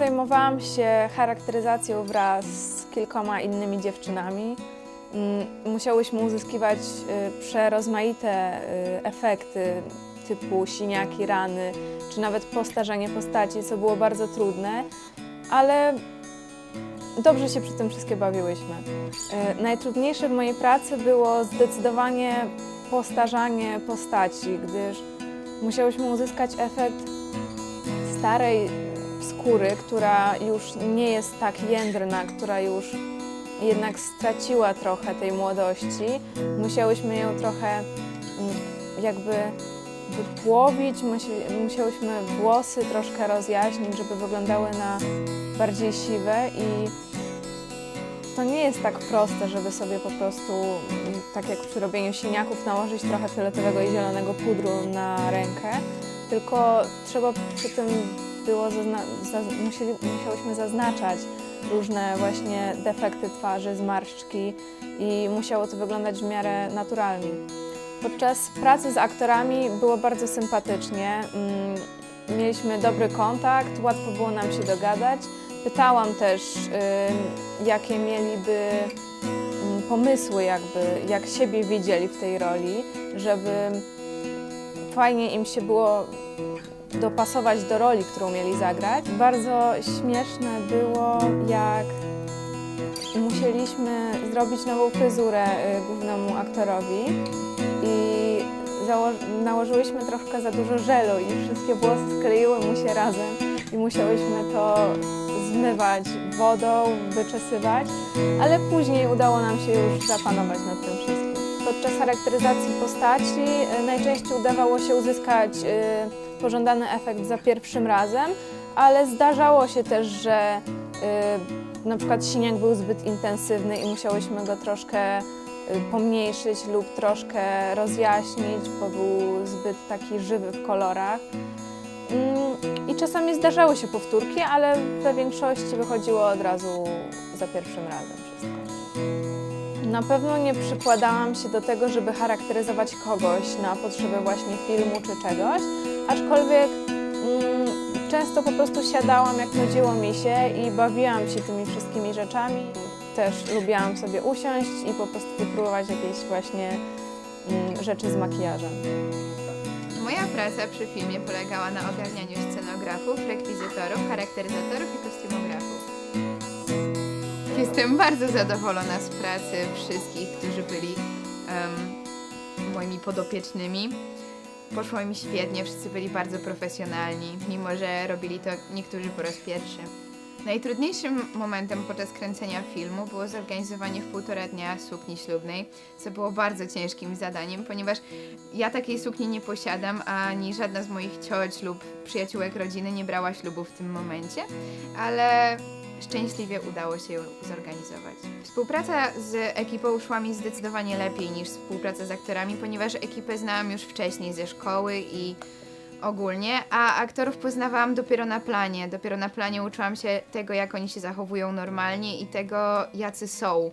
zajmowałam się charakteryzacją wraz z kilkoma innymi dziewczynami. Mm, Musiałyśmy uzyskiwać y, przerozmaite y, efekty typu siniaki, rany, czy nawet postarzenie postaci, co było bardzo trudne, ale dobrze się przy tym wszystkie bawiłyśmy. Y, Najtrudniejsze w mojej pracy było zdecydowanie postarzanie postaci, gdyż musiałyśmy uzyskać efekt starej skóry, która już nie jest tak jędrna, która już jednak straciła trochę tej młodości. Musiałyśmy ją trochę mm, jakby wypłowić, musi- musiałyśmy włosy troszkę rozjaśnić, żeby wyglądały na bardziej siwe i to nie jest tak proste, żeby sobie po prostu, mm, tak jak przy robieniu siniaków, nałożyć trochę fioletowego i zielonego pudru na rękę, tylko trzeba przy tym było zazna- zaz- musieli, musiałyśmy zaznaczać różne właśnie defekty twarzy, zmarszczki i musiało to wyglądać w miarę naturalnie. Podczas pracy z aktorami było bardzo sympatycznie. Mm, Mieliśmy dobry kontakt, łatwo było nam się dogadać. Pytałam też, jakie mieliby mm, pomysły, jakby, jak siebie widzieli w tej roli, żeby fajnie im się było dopasować do roli, którą mieli zagrać. Bardzo śmieszne było, jak musieliśmy zrobić nową fryzurę y, głównemu aktorowi i nałożyłyśmy troszkę za dużo żelu i wszystkie włosy skleiły mu się razem i musiałyśmy to zmywać wodą, wyczesywać, ale później udało nam się już zapanować nad tym wszystkim. Podczas charakteryzacji postaci y, najczęściej udawało się uzyskać y, pożądany efekt za pierwszym razem, ale zdarzało się też, że y, na przykład siniak był zbyt intensywny i musiałyśmy go troszkę y, pomniejszyć lub troszkę rozjaśnić, bo był zbyt taki żywy w kolorach. Mm, I czasami zdarzały się powtórki, ale we większości wychodziło od razu za pierwszym razem wszystko. Na pewno nie przykładałam się do tego, żeby charakteryzować kogoś na potrzeby właśnie filmu czy czegoś, aczkolwiek mm, często po prostu siadałam, jak nudziło mi się i bawiłam się tymi wszystkimi rzeczami. Też lubiłam sobie usiąść i po prostu wypróbować jakieś właśnie mm, rzeczy z makijażem. Moja praca przy filmie polegała na ogarnianiu scenografów, rekwizytorów, charakteryzatorów i kostiumografów. Jestem bardzo zadowolona z pracy wszystkich, którzy byli em, moimi podopiecznymi. Poszło im świetnie, wszyscy byli bardzo profesjonalni, mimo że robili to niektórzy po raz pierwszy. Najtrudniejszym momentem podczas kręcenia filmu było zorganizowanie w półtora dnia sukni ślubnej, co było bardzo ciężkim zadaniem, ponieważ ja takiej sukni nie posiadam, ani żadna z moich cioć lub przyjaciółek rodziny nie brała ślubu w tym momencie, ale szczęśliwie udało się ją zorganizować. Współpraca z ekipą szła mi zdecydowanie lepiej niż współpraca z aktorami, ponieważ ekipę znałam już wcześniej ze szkoły i ogólnie, a aktorów poznawałam dopiero na planie. Dopiero na planie uczyłam się tego, jak oni się zachowują normalnie i tego, jacy są.